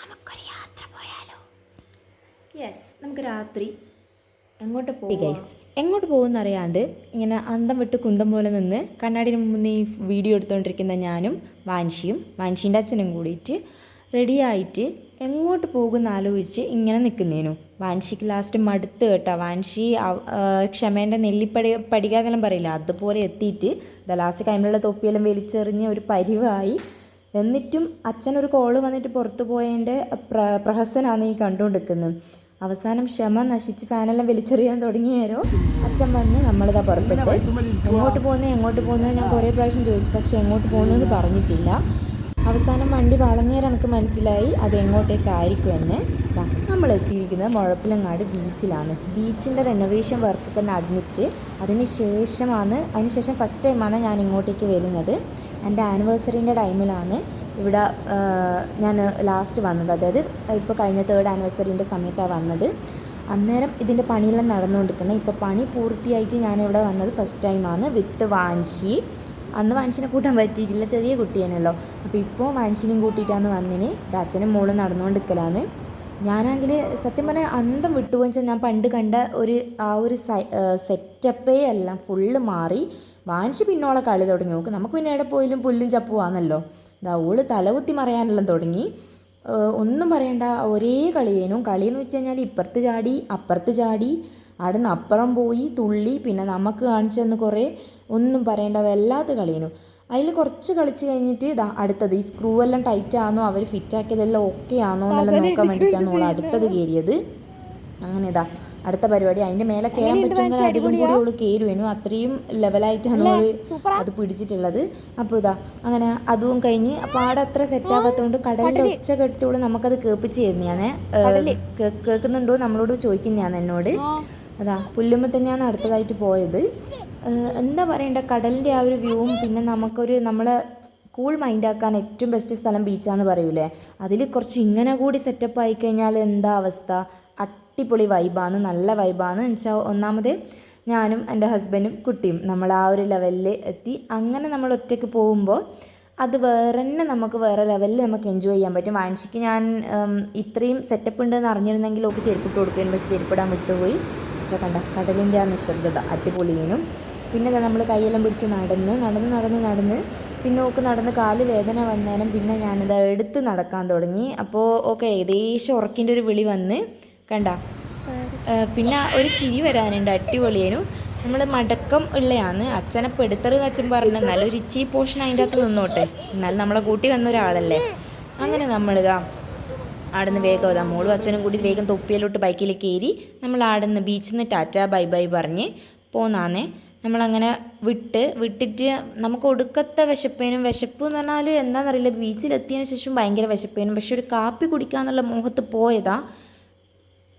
നമുക്കൊരു യാത്ര പോയാലോ? യെസ് നമുക്ക് രാത്രി എങ്ങോട്ട് Hey പോകും എങ്ങോട്ട് പോകുമെന്ന് അറിയാണ്ട് ഇങ്ങനെ അന്തം വിട്ട് കുന്തം പോലെ നിന്ന് കണ്ണാടിന് മുന്നേ ഈ വീഡിയോ എടുത്തുകൊണ്ടിരിക്കുന്ന ഞാനും വാൻഷിയും വാൻഷീന്റെ അച്ഛനും കൂടിയിട്ട് റെഡിയായിട്ട് എങ്ങോട്ട് പോകുമെന്ന് ആലോചിച്ച് ഇങ്ങനെ നിൽക്കുന്നേനു വാൻഷിക്ക് ലാസ്റ്റ് മടുത്ത് കേട്ടോ. വാൻഷി ക്ഷമേന്റെ നെല്ലിപ്പടി പടികാതെല്ലാം പറയില്ല? അതുപോലെ എത്തിയിട്ട് ദ ലാസ്റ്റ് കൈമിലുള്ള തൊപ്പിയെല്ലാം വലിച്ചെറിഞ്ഞ് ഒരു പരിവായി എന്നിട്ടും അച്ഛനൊരു കോൾ വന്നിട്ട് പുറത്തു പോയതിന്റെ പ്ര പ്രഹസനാണ് ഈ കണ്ടുകൊണ്ടിരിക്കുന്നത് അവസാനം ക്ഷമ നശിച്ച് ഫാനെല്ലാം വലിച്ചെറിയാൻ തുടങ്ങിയാരോ? അച്ഛൻ വന്ന് നമ്മളിതാ പുറപ്പെട്ട് എങ്ങോട്ട് പോകുന്നത് എങ്ങോട്ട് പോകുന്നത് ഞാൻ കുറേ പ്രാവശ്യം ചോദിച്ചു. പക്ഷെ എങ്ങോട്ട് പോകുന്നതെന്ന് പറഞ്ഞിട്ടില്ല. അവസാനം വണ്ടി വളഞ്ഞേരം എനിക്ക് മനസ്സിലായി അത് എങ്ങോട്ടേക്കായിരിക്കും എന്ന്? നമ്മൾ എത്തിയിരിക്കുന്നത് മുഴപ്പിലങ്ങാട് ബീച്ചിലാണ്. ബീച്ചിന്റെ റെനോവേഷൻ വർക്കൊക്കെ നടന്നിട്ട് അതിന് ശേഷമാണ് അതിന് ശേഷം ഫസ്റ്റ് ടൈമാണ് ഞാൻ ഇങ്ങോട്ടേക്ക് വരുന്നത്. എന്റെ ആനിവേഴ്സറീന്റെ ടൈമിലാണ് ഇവിടെ ഞാൻ ലാസ്റ്റ് വന്നത്. അതായത് ഇപ്പോൾ കഴിഞ്ഞ തേർഡ് ആനിവേഴ്സറീന്റെ സമയത്താണ് വന്നത്. അന്നേരം ഇതിന്റെ പണിയെല്ലാം നടന്നുകൊണ്ടിരിക്കുന്നത് ഇപ്പോൾ പണി പൂർത്തിയായിട്ട് ഞാനിവിടെ വന്നത് ഫസ്റ്റ് ടൈമാണ് വിത്ത് വാൻഷി. അന്ന് വാൻഷിനെ കൂട്ടാൻ പറ്റിയിട്ടില്ല ചെറിയ കുട്ടിയാണല്ലോ. അപ്പോൾ ഇപ്പോൾ വാൻഷിനെയും കൂട്ടിയിട്ടാണ് വന്നിന്. അച്ഛനും മോളും നടന്നുകൊണ്ടിരിക്കലാണ്. ഞാനാണെങ്കിൽ സത്യം പറഞ്ഞാൽ അന്തം വിട്ടുപോയി വെച്ചാൽ ഞാൻ പണ്ട് കണ്ട ഒരു ആ ഒരു സെറ്റപ്പേ എല്ലാം ഫുള്ള് മാറി. വാൻഷി പിന്നോളെ കളി തുടങ്ങി. നോക്ക് നമുക്ക് പിന്നെ എവിടെ പോയാലും പുല്ലും ചപ്പുവാന്നല്ലോ. ഇതാ ഓൾ തലകുത്തി മറയാനെല്ലാം തുടങ്ങി. ഒന്നും പറയണ്ട. ഒരേ കളിയേനും. കളി എന്ന് വെച്ച് കഴിഞ്ഞാൽ ഇപ്പുറത്ത് ചാടി അപ്പുറത്ത് ചാടി അവിടെ നിന്ന് അപ്പുറം പോയി തുള്ളി പിന്നെ നമുക്ക് കാണിച്ചു തന്ന് കുറേ ഒന്നും പറയേണ്ട വല്ലാത്ത കളിയേനു. അതിൽ കുറച്ച് കളിച്ച് കഴിഞ്ഞിട്ട് ഇതാ അടുത്തത് ഈ സ്ക്രൂ എല്ലാം ടൈറ്റ് ആണോ അവർ ഫിറ്റ് ആക്കിയതെല്ലാം ഓക്കെ ആണോ എന്നെല്ലാം നോക്കാൻ വേണ്ടിയിട്ടാണ് നമ്മൾ അടുത്തത് കയറിയത്. അങ്ങനെ ഇതാ അടുത്ത പരിപാടി. അതിന്റെ മേലെ കയറാൻ പറ്റുമെങ്കിൽ അധികം കൂടി അവൾ കയറുവേനു അത്രയും ലെവലായിട്ടാണ് അവൾ അത് പിടിച്ചിട്ടുള്ളത്. അപ്പോൾ ഇതാ അങ്ങനെ അതും കഴിഞ്ഞ് ആടെ അത്ര സെറ്റ് ആവാത്തതുകൊണ്ട് കടലിന്റെ ഒച്ച കെട്ടിയോട് നമുക്കത് കേൾപ്പിച്ച് തരുന്നതാണ് കേൾക്കുന്നുണ്ടോ നമ്മളോട് ചോദിക്കുന്നതാണ് എന്നോട്. അതാ പുല്ലുമ്പോൾ തന്നെയാണ് അടുത്തതായിട്ട് പോയത്. എന്താ പറയണ്ട? കടലിന്റെ ആ ഒരു വ്യൂവും പിന്നെ നമുക്കൊരു നമ്മളെ കൂൾ മൈൻഡാക്കാൻ ഏറ്റവും ബെസ്റ്റ് സ്ഥലം ബീച്ചാന്ന് പറയൂലേ? അതിൽ കുറച്ച് ഇങ്ങനെ കൂടി സെറ്റപ്പ് ആയി കഴിഞ്ഞാൽ എന്താ അവസ്ഥ? അടിപൊളി വൈബാണ് നല്ല വൈബാണ് എന്നുവെച്ചാൽ ഒന്നാമത് ഞാനും എന്റെ ഹസ്ബൻഡും കുട്ടിയും നമ്മൾ ആ ഒരു ലെവലിൽ എത്തി. അങ്ങനെ നമ്മൾ ഒറ്റയ്ക്ക് പോകുമ്പോൾ അത് വേറെ തന്നെ നമുക്ക് വേറെ ലെവലിൽ നമുക്ക് എൻജോയ് ചെയ്യാൻ പറ്റും. വാൻഷിക്ക് ഞാൻ ഇത്രയും സെറ്റപ്പ് ഉണ്ടെന്ന് അറിഞ്ഞിരുന്നെങ്കിൽ ഒക്കെ ചെരുപ്പിട്ട് കൊടുക്കുകയും പക്ഷേ ചെരുപ്പിടാൻ വിട്ടുപോയി. ഇതൊക്കെ കണ്ട കടലിന്റെ ആ നിശബ്ദത അടിപൊളിയേനും പിന്നെ നമ്മൾ കൈയെല്ലാം പിടിച്ച് നടന്ന് നടന്ന് നടന്ന് നടന്ന്. പിന്നെ ഓക്ക് നടന്ന് കാൽ വേദന വന്നേരം പിന്നെ ഞാനിത് എടുത്ത് നടക്കാൻ തുടങ്ങി. അപ്പോൾ ഓക്കെ ഏകദേശം ഉറക്കിന്റെ ഒരു വിളി വന്ന് കണ്ട? പിന്നെ ഒരു ചിരി വരാനുണ്ട് അടിപൊളിയേനും. നമ്മൾ മടക്കം ഉള്ളയാണ്. അച്ഛനെ പെടുത്തറെന്ന് അച്ഛൻ പറഞ്ഞു എന്നാലും ഒരു ഇച്ചി പോർഷൻ അതിന്റെ അകത്ത് നിന്നോട്ടെ. എന്നാലും നമ്മളെ കൂട്ടി വന്ന ഒരാളല്ലേ. അങ്ങനെ നമ്മളിതാ ആടുന്ന് വേഗം ഇതാ മോളും അച്ഛനും കൂടി വേഗം തൊപ്പിയിലോട്ട് ബൈക്കിൽ കയറി. നമ്മൾ ആടുന്ന് ബീച്ചിൽ നിന്ന് ടാറ്റ ബൈ ബൈ പറഞ്ഞ് പോന്നാന്നേ. നമ്മളങ്ങനെ വിട്ട് വിട്ടിട്ട് നമുക്ക് ഒടുക്കത്തെ വിശപ്പേനും വിശപ്പ് എന്ന് പറഞ്ഞാൽ എന്താണെന്നറിയില്ല. ബീച്ചിലെത്തിയതിന് ശേഷം ഭയങ്കര വിശപ്പേനും പക്ഷെ ഒരു കാപ്പി കുടിക്കാന്നുള്ള മോഹത്ത് പോയതാ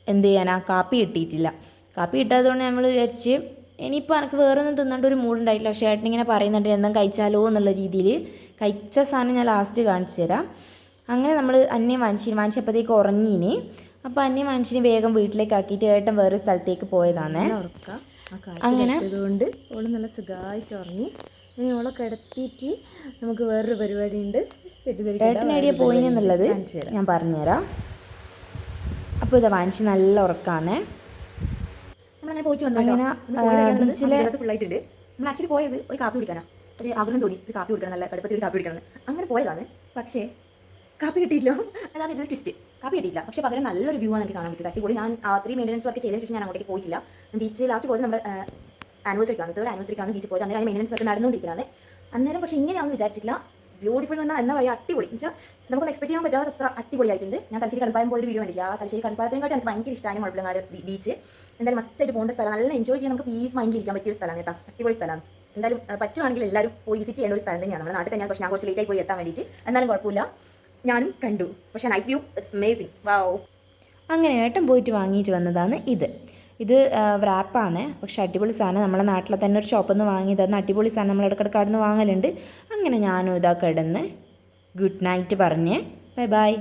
എന്ത് ചെയ്യാനാ? കാപ്പി കിട്ടിയിട്ടില്ല. കാപ്പി കിട്ടാത്തതുകൊണ്ട് നമ്മൾ വിചാരിച്ച് ഇനിയിപ്പോൾ എനിക്ക് വേറെ ഒന്നും തിന്നേണ്ട ഒരു മൂഡ് ഉണ്ടായിട്ടില്ല. പക്ഷേ ഏട്ടൻ ഇങ്ങനെ പറയുന്നുണ്ട് എന്തെങ്കിലും കഴിച്ചാലോ എന്നുള്ള രീതിയിൽ കഴിച്ച സാധനം ഞാൻ ലാസ്റ്റ് കാണിച്ചു തരാം. അങ്ങനെ നമ്മൾ അന്യം വാങ്ങിച്ചു വാങ്ങിച്ചപ്പോഴത്തേക്ക് ഉറങ്ങീനി അപ്പോൾ അന്യ മനുഷ്യനെ വേഗം വീട്ടിലേക്ക് ആക്കിയിട്ട് ഏട്ടൻ വേറെ സ്ഥലത്തേക്ക് പോയതാണ്. അങ്ങനെ അതുകൊണ്ട് ഓൾ നല്ല സുഖമായിട്ട് ഉറങ്ങി. ഇനി ഓളെ കിടത്തിയിട്ട് നമുക്ക് വേറൊരു പരിപാടി ഉണ്ട് ഏട്ടൻ പോയിന് എന്നുള്ളത് ഞാൻ പറഞ്ഞുതരാം. അപ്പോൾ ഇതാ വാങ്ങിച്ച് നല്ല ഉറക്കാണ്. നമ്മളങ്ങനെ പോയിട്ട് വന്നു അങ്ങനെ, ആ, ബീച്ചിലെ- ഫുള്ളായിട്ടുണ്ട്. നമ്മൾ ആക്ച്വലി പോയത് ഒരു കാപ്പി കുടിക്കാനാ. ഒരു ആഗ്രഹം തോന്നി. ഒരു കാപ്പി കുടിക്കണം നല്ല കടുപ്പത്തിൽ ഒരു കാപ്പി കുടിക്കണം അങ്ങനെ പോയതാണ്. പക്ഷേ കാപ്പി കിട്ടിയില്ല അതാണ് ഇതൊരു ട്വിസ്റ്റ് കാപ്പി കിട്ടിയില്ല പക്ഷേ പകരം നല്ലൊരു വ്യൂ ആണ് എനിക്ക് കാണാൻ പറ്റിയത്. അടിപൊളി. ഞാൻ അത്രയും മെയിന്റനൻസ് വർക്ക് ചെയ്തതിന് ശേഷം ഞാൻ അങ്ങോട്ടേക്ക് പോയിട്ടില്ല. ബീച്ച് ലാസ്റ്റ് പോയത് നമ്മുടെ ആനിവേഴ്സറിക്കാണ് തേർഡ് ആനിവേഴ്സറിക്കാണ് ബീച്ച് പോയത്. അന്നേരം മെയിന്റനൻസ് വർക്ക് നടന്നുകൊണ്ടിരിക്കുകയാണ്. അന്നേരം പക്ഷേ ഇങ്ങനെയാണെന്ന് വിചാരിച്ചില്ല ബ്യൂട്ടിഫുൾ എന്ന് പറഞ്ഞാൽ എന്താ പറയുക അടിപൊളി. വെച്ചാൽ നമുക്ക് എക്സ്പെക്ട് ചെയ്യാൻ പറ്റാത്ത അത്ര അടിപൊളിയായിട്ടുണ്ട്. ഞാൻ തലശ്ശേരി കടപ്പായം പോയൊരു വീഡിയോ കണ്ടില്ല ആ തലശ്ശേരി കടപ്പായത്തിനെക്കാട്ടി എനിക്ക് ഭയങ്കര ഇഷ്ടമാണ് മുഴപ്പിലങ്ങാട് ബീച്ച് എന്തായാലും മസ്റ്റായിട്ട് പോകേണ്ട സ്ഥലം നല്ല എൻജോയ് ചെയ്യാൻ നമുക്ക് പീസ് മൈൻഡിൽ ഇരിക്കാൻ പറ്റിയ സ്ഥലമാണ് കേട്ടോ. അടിപൊളി സ്ഥലമാണ്. എന്തായാലും പറ്റുവാണെങ്കിൽ എല്ലാവരും പോയി വിസിറ്റ് ചെയ്യേണ്ട ഒരു സ്ഥലം തന്നെയാണ്. നമ്മുടെ നാട്ടിൽ തന്നെയാണ് പക്ഷേ ഞാൻ കുറച്ച് ലേറ്റായി പോയി എത്താൻ വേണ്ടിയിട്ട്. എന്നാലും കുഴപ്പമില്ല. ഞാനും കണ്ടു. പക്ഷേ night view it's amazing wow അങ്ങനെ ഏട്ടൻ പോയിട്ട് വാങ്ങിയിട്ട് വന്നതാണ് ഇത്. ഇത് റാപ്പാണ് പക്ഷെ അടിപൊളി സാധനം. നമ്മുടെ നാട്ടിലെ തന്നെ ഒരു ഷോപ്പിൽ നിന്ന് വാങ്ങിയതാണ് അടിപൊളി സാധനം നമ്മൾ ഇടയ്ക്കിടയ്ക്ക് അവിടെ നിന്ന് വാങ്ങലുണ്ട്. അങ്ങനെ ഞാനും ഇതാ കിടന്ന് ഗുഡ് നൈറ്റ് പറഞ്ഞ് ബൈ ബൈ